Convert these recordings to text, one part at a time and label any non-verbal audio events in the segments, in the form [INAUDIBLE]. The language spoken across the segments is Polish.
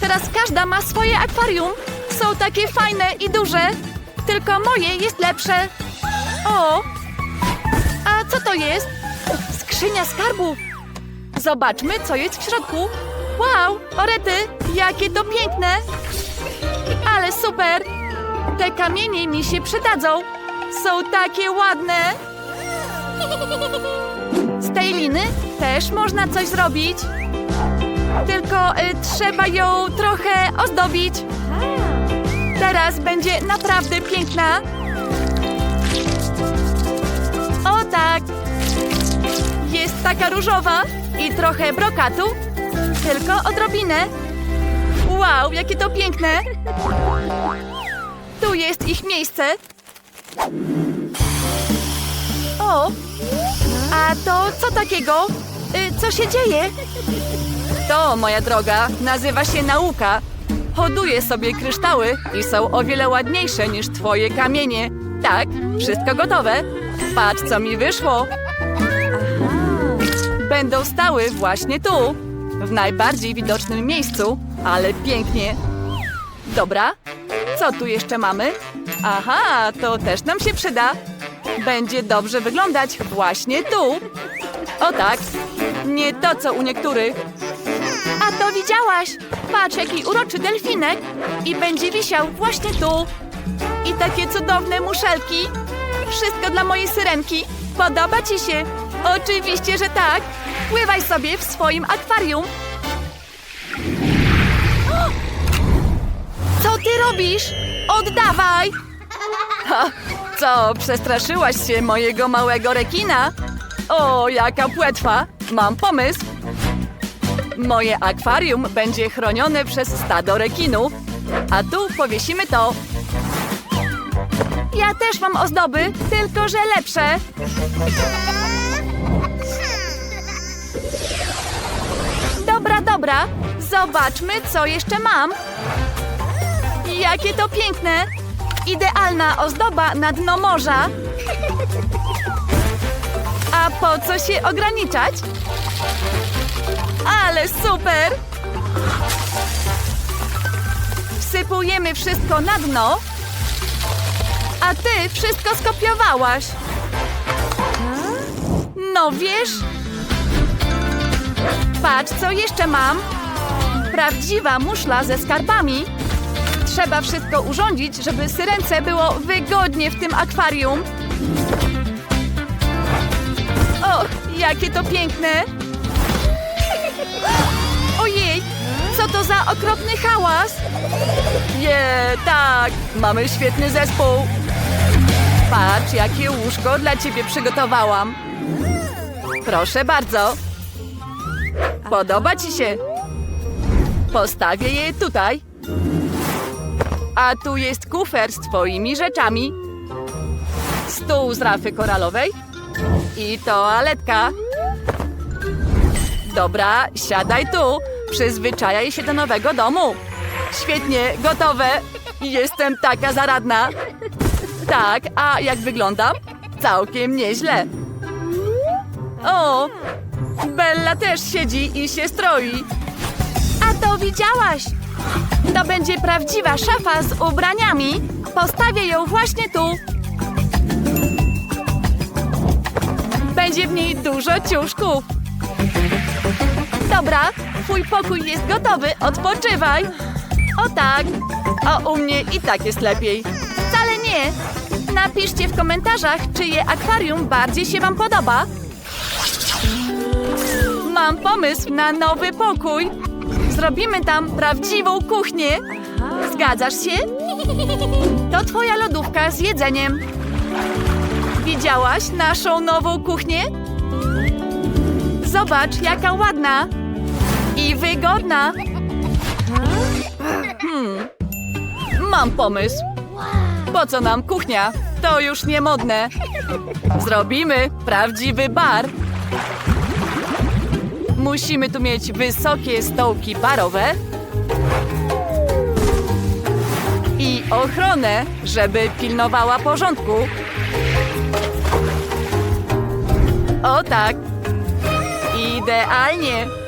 Teraz każda ma swoje akwarium. Są takie fajne i duże. Tylko moje jest lepsze. O! A co to jest? Skrzynia skarbu. Zobaczmy, co jest w środku. Wow, orety, jakie to piękne. Ale super. Te kamienie mi się przydadzą. Są takie ładne. Z tej liny też można coś zrobić. Tylko y, trzeba ją trochę ozdobić. Teraz będzie naprawdę piękna. O tak. Jest taka różowa i trochę brokatu. Tylko odrobinę. Wow, jakie to piękne. Tu jest ich miejsce. O, a to co takiego? Y, co się dzieje? To, moja droga, nazywa się nauka. Hoduję sobie kryształy i są o wiele ładniejsze niż twoje kamienie. Tak, wszystko gotowe. Patrz, co mi wyszło. Będą stały właśnie tu, w najbardziej widocznym miejscu, ale pięknie. Dobra, co tu jeszcze mamy? Aha, to też nam się przyda. Będzie dobrze wyglądać właśnie tu. O tak, nie to co u niektórych. To widziałaś? Patrz, jaki uroczy delfinek. I będzie wisiał właśnie tu. I takie cudowne muszelki. Wszystko dla mojej syrenki. Podoba ci się? Oczywiście, że tak. Pływaj sobie w swoim akwarium. Co ty robisz? Oddawaj! Ha, co, przestraszyłaś się mojego małego rekina? O, jaka płetwa! Mam pomysł! Moje akwarium będzie chronione przez stado rekinów, a tu powiesimy to. Ja też mam ozdoby, tylko że lepsze. Dobra, dobra, zobaczmy, co jeszcze mam. Jakie to piękne! Idealna ozdoba na dno morza. A po co się ograniczać? Ale super! Wsypujemy wszystko na dno, a ty wszystko skopiowałaś. No wiesz? Patrz, co jeszcze mam. Prawdziwa muszla ze skarbami. Trzeba wszystko urządzić, żeby syrence było wygodnie w tym akwarium. O, jakie to piękne! Ojej, co to za okropny hałas? Nie, tak, mamy świetny zespół. Patrz, jakie łóżko dla ciebie przygotowałam. Proszę bardzo. Podoba ci się? Postawię je tutaj. A tu jest kufer z twoimi rzeczami. Stół z rafy koralowej i toaletka. Dobra, siadaj tu. Przyzwyczajaj się do nowego domu. Świetnie, gotowe. Jestem taka zaradna. Tak, a jak wyglądam? Całkiem nieźle. O, Bella też siedzi i się stroi. A to widziałaś? To będzie prawdziwa szafa z ubraniami. Postawię ją właśnie tu. Będzie w niej dużo ciuszków. Dobra, twój pokój jest gotowy, odpoczywaj. O tak, a u mnie i tak jest lepiej. Wcale nie. Napiszcie w komentarzach, czyje akwarium bardziej się wam podoba. Mam pomysł na nowy pokój. Zrobimy tam prawdziwą kuchnię. Zgadzasz się? To twoja lodówka z jedzeniem. Widziałaś naszą nową kuchnię? Zobacz, jaka ładna i wygodna. Hmm. Mam pomysł. Po co nam kuchnia? To już nie modne. Zrobimy prawdziwy bar. Musimy tu mieć wysokie stołki barowe i ochronę, żeby pilnowała porządku. O tak. Idealnie.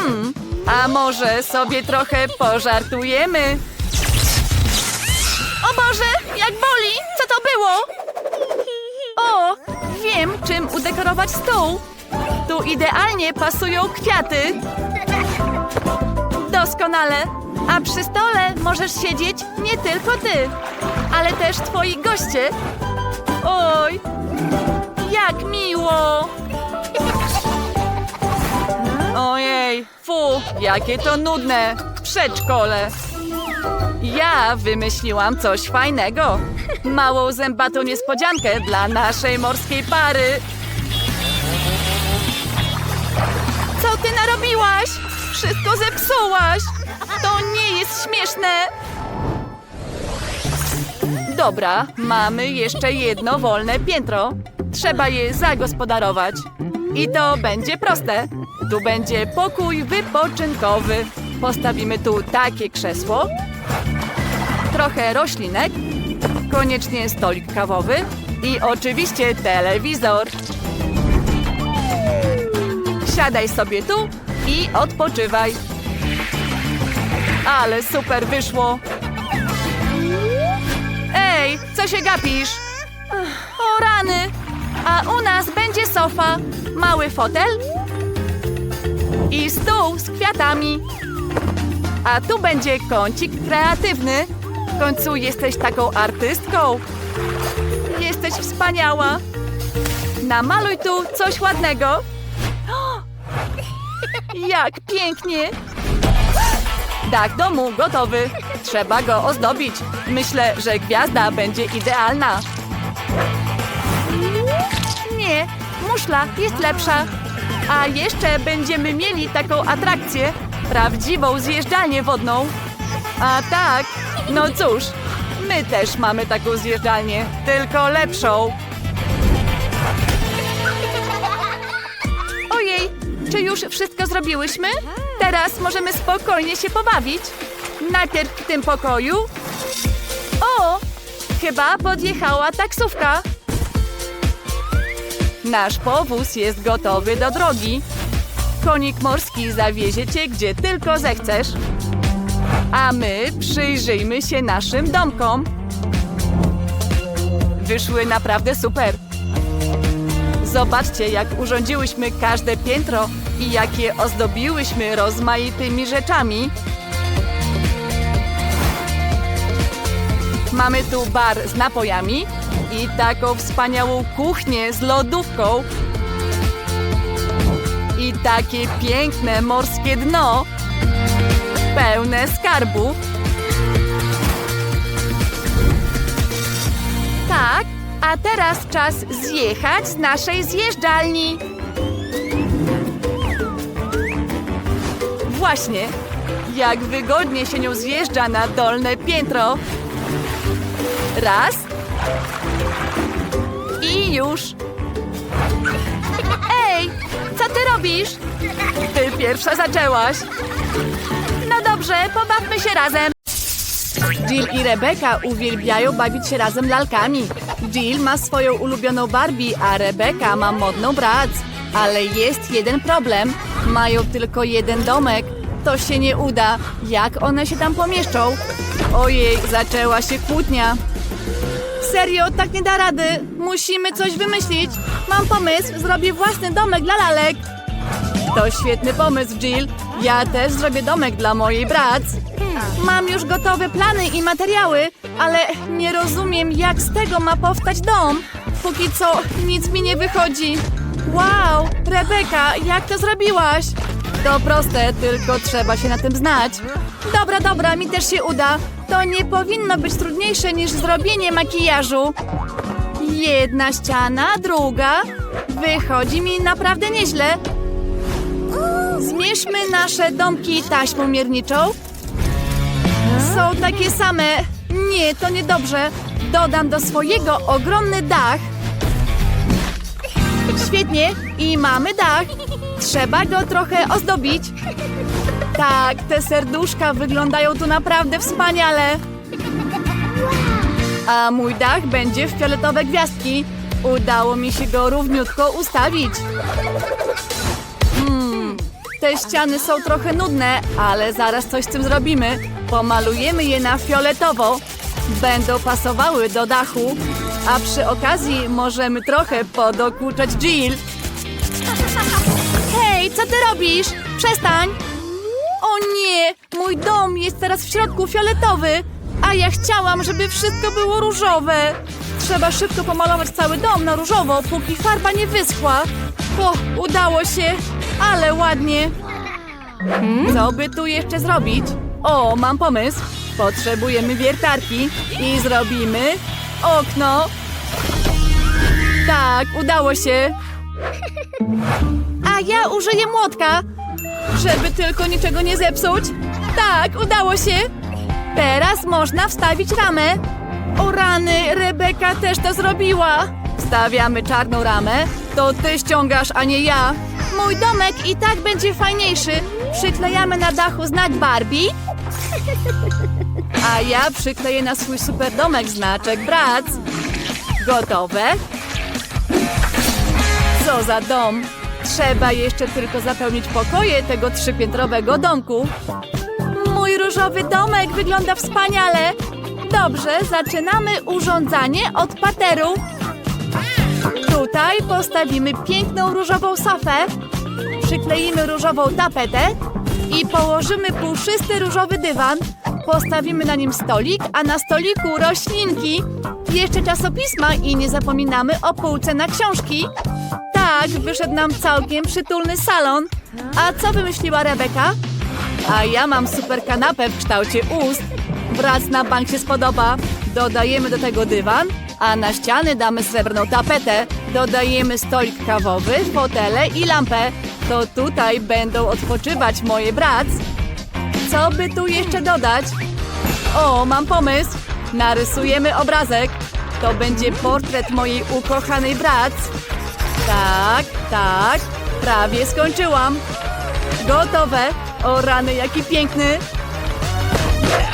Hmm. A może sobie trochę pożartujemy? O Boże, jak boli! Co to było? O, wiem, czym udekorować stół. Tu idealnie pasują kwiaty. Doskonale. A przy stole możesz siedzieć nie tylko ty, ale też twoi goście. Oj, jak miło! Ojej, fu, jakie to nudne. Przedszkole. Ja wymyśliłam coś fajnego. Małą zębatą niespodziankę dla naszej morskiej pary. Co ty narobiłaś? Wszystko zepsułaś. To nie jest śmieszne. Dobra, mamy jeszcze jedno wolne piętro. Trzeba je zagospodarować. I to będzie proste. Tu będzie pokój wypoczynkowy. Postawimy tu takie krzesło, trochę roślinek, koniecznie stolik kawowy i oczywiście telewizor. Siadaj sobie tu i odpoczywaj. Ale super wyszło. Ej, co się gapisz? O rany! A u nas będzie sofa, mały fotel i stół z kwiatami. A tu będzie kącik kreatywny. W końcu jesteś taką artystką. Jesteś wspaniała. Namaluj tu coś ładnego. [GASPS] Jak pięknie! Dach domu gotowy. Trzeba go ozdobić. Myślę, że gwiazda będzie idealna. Nie, muszla jest lepsza. A jeszcze będziemy mieli taką atrakcję. Prawdziwą zjeżdżalnię wodną. A tak, no cóż, my też mamy taką zjeżdżalnię, tylko lepszą. Ojej, czy już wszystko zrobiłyśmy? Teraz możemy spokojnie się pobawić. Najpierw w tym pokoju. O, chyba podjechała taksówka. Nasz powóz jest gotowy do drogi. Konik morski zawiezie cię, gdzie tylko zechcesz. A my przyjrzyjmy się naszym domkom. Wyszły naprawdę super. Zobaczcie, jak urządziłyśmy każde piętro i jak je ozdobiłyśmy rozmaitymi rzeczami. Mamy tu bar z napojami i taką wspaniałą kuchnię z lodówką. I takie piękne morskie dno, pełne skarbów. Tak, a teraz czas zjechać z naszej zjeżdżalni. Właśnie, jak wygodnie się nią zjeżdża na dolne piętro. Raz. Już. Ej, co ty robisz? Ty pierwsza zaczęłaś. No dobrze, pobawmy się razem. Jill i Rebeka uwielbiają bawić się razem lalkami. Jill ma swoją ulubioną Barbie, a Rebeka ma modną Bratz. Ale jest jeden problem. Mają tylko jeden domek. To się nie uda. Jak one się tam pomieszczą? Ojej, zaczęła się kłótnia. Serio, tak nie da rady. Musimy coś wymyślić. Mam pomysł, zrobię własny domek dla lalek. To świetny pomysł, Jill. Ja też zrobię domek dla mojej Bratz. Mam już gotowe plany i materiały, ale nie rozumiem, jak z tego ma powstać dom. Póki co nic mi nie wychodzi. Wow, Rebeka, jak to zrobiłaś? To proste, tylko trzeba się na tym znać. Dobra, dobra, mi też się uda. To nie powinno być trudniejsze niż zrobienie makijażu. Jedna ściana, druga. Wychodzi mi naprawdę nieźle. Zmierzmy nasze domki taśmą mierniczą. Są takie same. Nie, to niedobrze. Dodam do swojego ogromny dach. Świetnie. I mamy dach. Trzeba go trochę ozdobić. Tak, te serduszka wyglądają tu naprawdę wspaniale. A mój dach będzie w fioletowe gwiazdki. Udało mi się go równiutko ustawić. Hmm, Te ściany są trochę nudne, ale zaraz coś z tym zrobimy. Pomalujemy je na fioletowo. Będą pasowały do dachu, a przy okazji możemy trochę podokuczać Jill. Co ty robisz? Przestań! O nie! Mój dom jest teraz w środku fioletowy, a ja chciałam, żeby wszystko było różowe. Trzeba szybko pomalować cały dom na różowo, póki farba nie wyschła. O, udało się, ale ładnie. Co by tu jeszcze zrobić? O, mam pomysł. Potrzebujemy wiertarki i zrobimy okno. Tak, udało się. Ja użyję młotka, żeby tylko niczego nie zepsuć. Tak, udało się. Teraz można wstawić ramę. O rany, Rebeka też to zrobiła. Wstawiamy czarną ramę. To ty ściągasz, a nie ja. Mój domek i tak będzie fajniejszy. Przyklejamy na dachu znak Barbie. A ja przykleję na swój super domek znaczek Brac. Gotowe? Co za dom! Trzeba jeszcze tylko zapełnić pokoje tego trzypiętrowego domku. Mój różowy domek wygląda wspaniale. Dobrze, zaczynamy urządzanie od pateru. Tutaj postawimy piękną różową sofę. Przykleimy różową tapetę i położymy puszysty różowy dywan. Postawimy na nim stolik, a na stoliku roślinki. Jeszcze czasopisma i nie zapominamy o półce na książki. Tak, wyszedł nam całkiem przytulny salon. A co wymyśliła Rebeka? A ja mam super kanapę w kształcie ust. Wraz na bank się spodoba. Dodajemy do tego dywan, a na ściany damy srebrną tapetę. Dodajemy stolik kawowy, fotele i lampę. To tutaj będą odpoczywać moje brac. Co by tu jeszcze dodać? O, mam pomysł. Narysujemy obrazek. To będzie portret mojej ukochanej brac. Tak, tak. Prawie skończyłam. Gotowe. O rany, jaki piękny.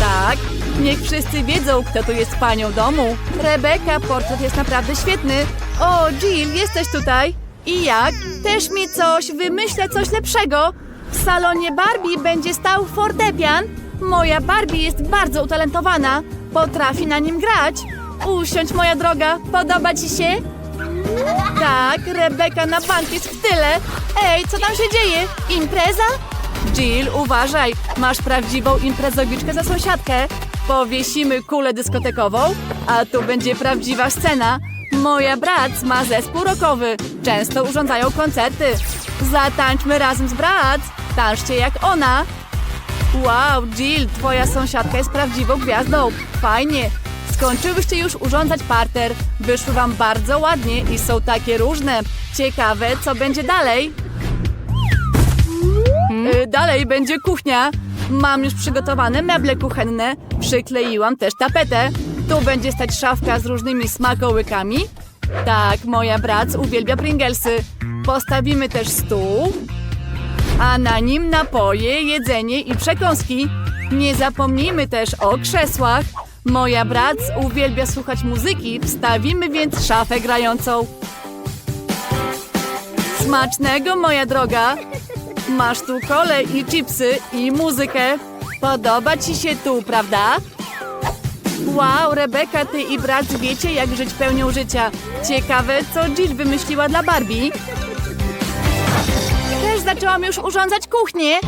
Tak. Niech wszyscy wiedzą, kto tu jest panią domu. Rebeka, portret jest naprawdę świetny. O, Jill, jesteś tutaj. I jak? Też mi coś, wymyślę coś lepszego. W salonie Barbie będzie stał fortepian. Moja Barbie jest bardzo utalentowana. Potrafi na nim grać. Usiądź, moja droga. Podoba ci się? Tak, Rebeka na bank jest w tyle. Ej, co tam się dzieje? Impreza? Jill, uważaj, masz prawdziwą imprezowiczkę za sąsiadkę. Powiesimy kulę dyskotekową, a tu będzie prawdziwa scena. Moja brat ma zespół rockowy. Często urządzają koncerty. Zatańczmy razem z brat. Tańczcie jak ona. Wow, Jill, twoja sąsiadka jest prawdziwą gwiazdą. Fajnie. Skończyłyście już urządzać parter. Wyszły wam bardzo ładnie i są takie różne. Ciekawe, co będzie dalej. Y, Dalej będzie kuchnia. Mam już przygotowane meble kuchenne. Przykleiłam też tapetę. Tu będzie stać szafka z różnymi smakołykami. Tak, moja brac uwielbia Pringlesy. Postawimy też stół, a na nim napoje, jedzenie i przekąski. Nie zapomnijmy też o krzesłach. Moja brac uwielbia słuchać muzyki, wstawimy więc szafę grającą. Smacznego, moja droga! Masz tu kole i chipsy i muzykę. Podoba ci się tu, prawda? Wow, Rebeka, ty i brat wiecie, jak żyć pełnią życia. Ciekawe, co Jill wymyśliła dla Barbie. Też zaczęłam już urządzać kuchnię.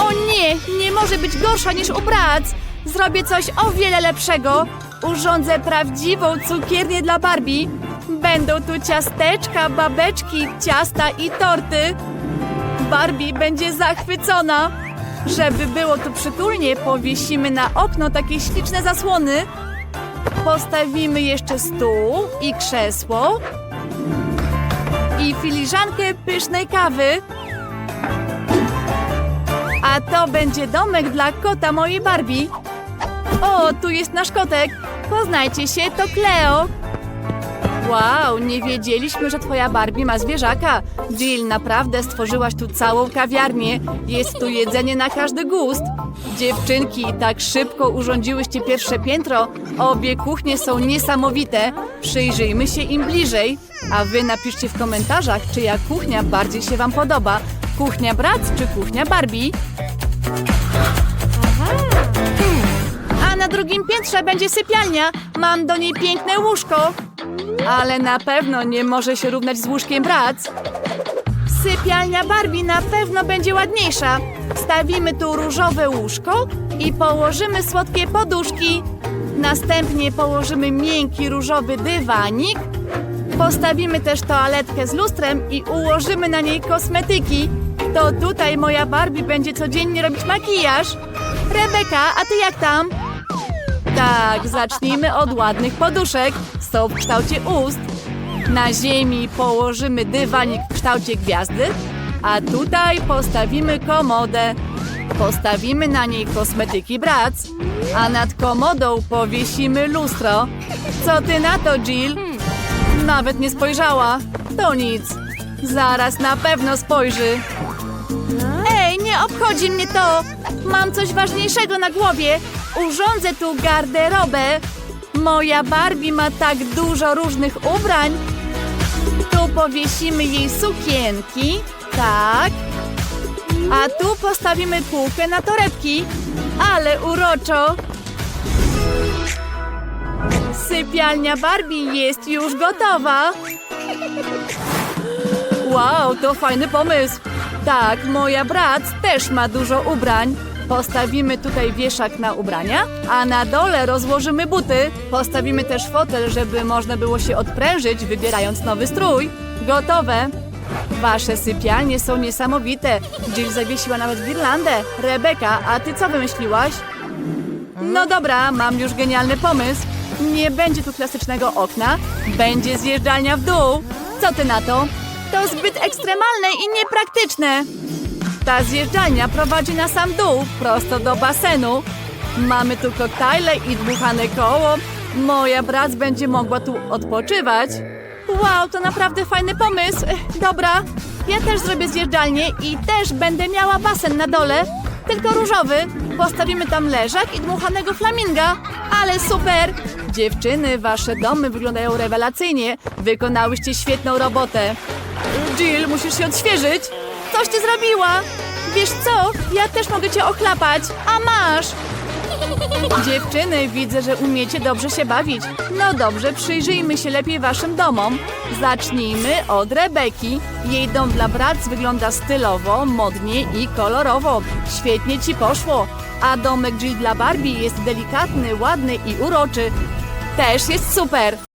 O nie, nie może być gorsza niż u brac. Zrobię coś o wiele lepszego. Urządzę prawdziwą cukiernię dla Barbie. Będą tu ciasteczka, babeczki, ciasta i torty. Barbie będzie zachwycona. Żeby było tu przytulnie, powiesimy na okno takie śliczne zasłony. Postawimy jeszcze stół i krzesło. I filiżankę pysznej kawy. A to będzie domek dla kota mojej Barbie. O, tu jest nasz kotek. Poznajcie się, to Cleo. Wow, nie wiedzieliśmy, że twoja Barbie ma zwierzaka. Jill, naprawdę stworzyłaś tu całą kawiarnię. Jest tu jedzenie na każdy gust. Dziewczynki, tak szybko urządziłyście pierwsze piętro. Obie kuchnie są niesamowite. Przyjrzyjmy się im bliżej. A wy napiszcie w komentarzach, czyja kuchnia bardziej się wam podoba. Kuchnia Brac czy kuchnia Barbie? A na drugim piętrze będzie sypialnia. Mam do niej piękne łóżko. Ale na pewno nie może się równać z łóżkiem Brac. Sypialnia Barbie na pewno będzie ładniejsza. Stawimy tu różowe łóżko i położymy słodkie poduszki. Następnie położymy miękki różowy dywanik. Postawimy też toaletkę z lustrem i ułożymy na niej kosmetyki. To tutaj moja Barbie będzie codziennie robić makijaż. Rebeka, a ty jak tam? Tak, zacznijmy od ładnych poduszek. Są w kształcie ust. Na ziemi położymy dywanik w kształcie gwiazdy, a tutaj postawimy komodę. Postawimy na niej kosmetyki Brac, a nad komodą powiesimy lustro. Co ty na to, Jill? Nawet nie spojrzała. To nic. Zaraz na pewno spojrzy. Ej, nie obchodzi mnie to! Mam coś ważniejszego na głowie. Urządzę tu garderobę. Moja Barbie ma tak dużo różnych ubrań. Tu powiesimy jej sukienki. Tak. A tu postawimy półkę na torebki. Ale uroczo. Sypialnia Barbie jest już gotowa. Wow, to fajny pomysł. Tak, moja brat też ma dużo ubrań. Postawimy tutaj wieszak na ubrania, a na dole rozłożymy buty. Postawimy też fotel, żeby można było się odprężyć, wybierając nowy strój. Gotowe. Wasze sypialnie są niesamowite. Jill zawiesiła nawet girlandę. Rebeka, a ty co wymyśliłaś? No dobra, mam już genialny pomysł. Nie będzie tu klasycznego okna, będzie zjeżdżalnia w dół. Co ty na to? To zbyt ekstremalne i niepraktyczne. Ta zjeżdżalnia prowadzi na sam dół, prosto do basenu. Mamy tu koktajle i dmuchane koło. Moja brat będzie mogła tu odpoczywać. Wow, to naprawdę fajny pomysł. Dobra, ja też zrobię zjeżdżalnię i też będę miała basen na dole, tylko różowy. Postawimy tam leżak i dmuchanego flaminga. Ale super! Dziewczyny, wasze domy wyglądają rewelacyjnie. Wykonałyście świetną robotę. Jill, musisz się odświeżyć. Coś ty zrobiła. Wiesz co? Ja też mogę cię ochlapać. A masz! Dziewczyny, widzę, że umiecie dobrze się bawić. No dobrze, przyjrzyjmy się lepiej waszym domom. Zacznijmy od Rebeki. Jej dom dla Brac wygląda stylowo, modnie i kolorowo. Świetnie ci poszło. A domek Jill dla Barbie jest delikatny, ładny i uroczy. Też jest super.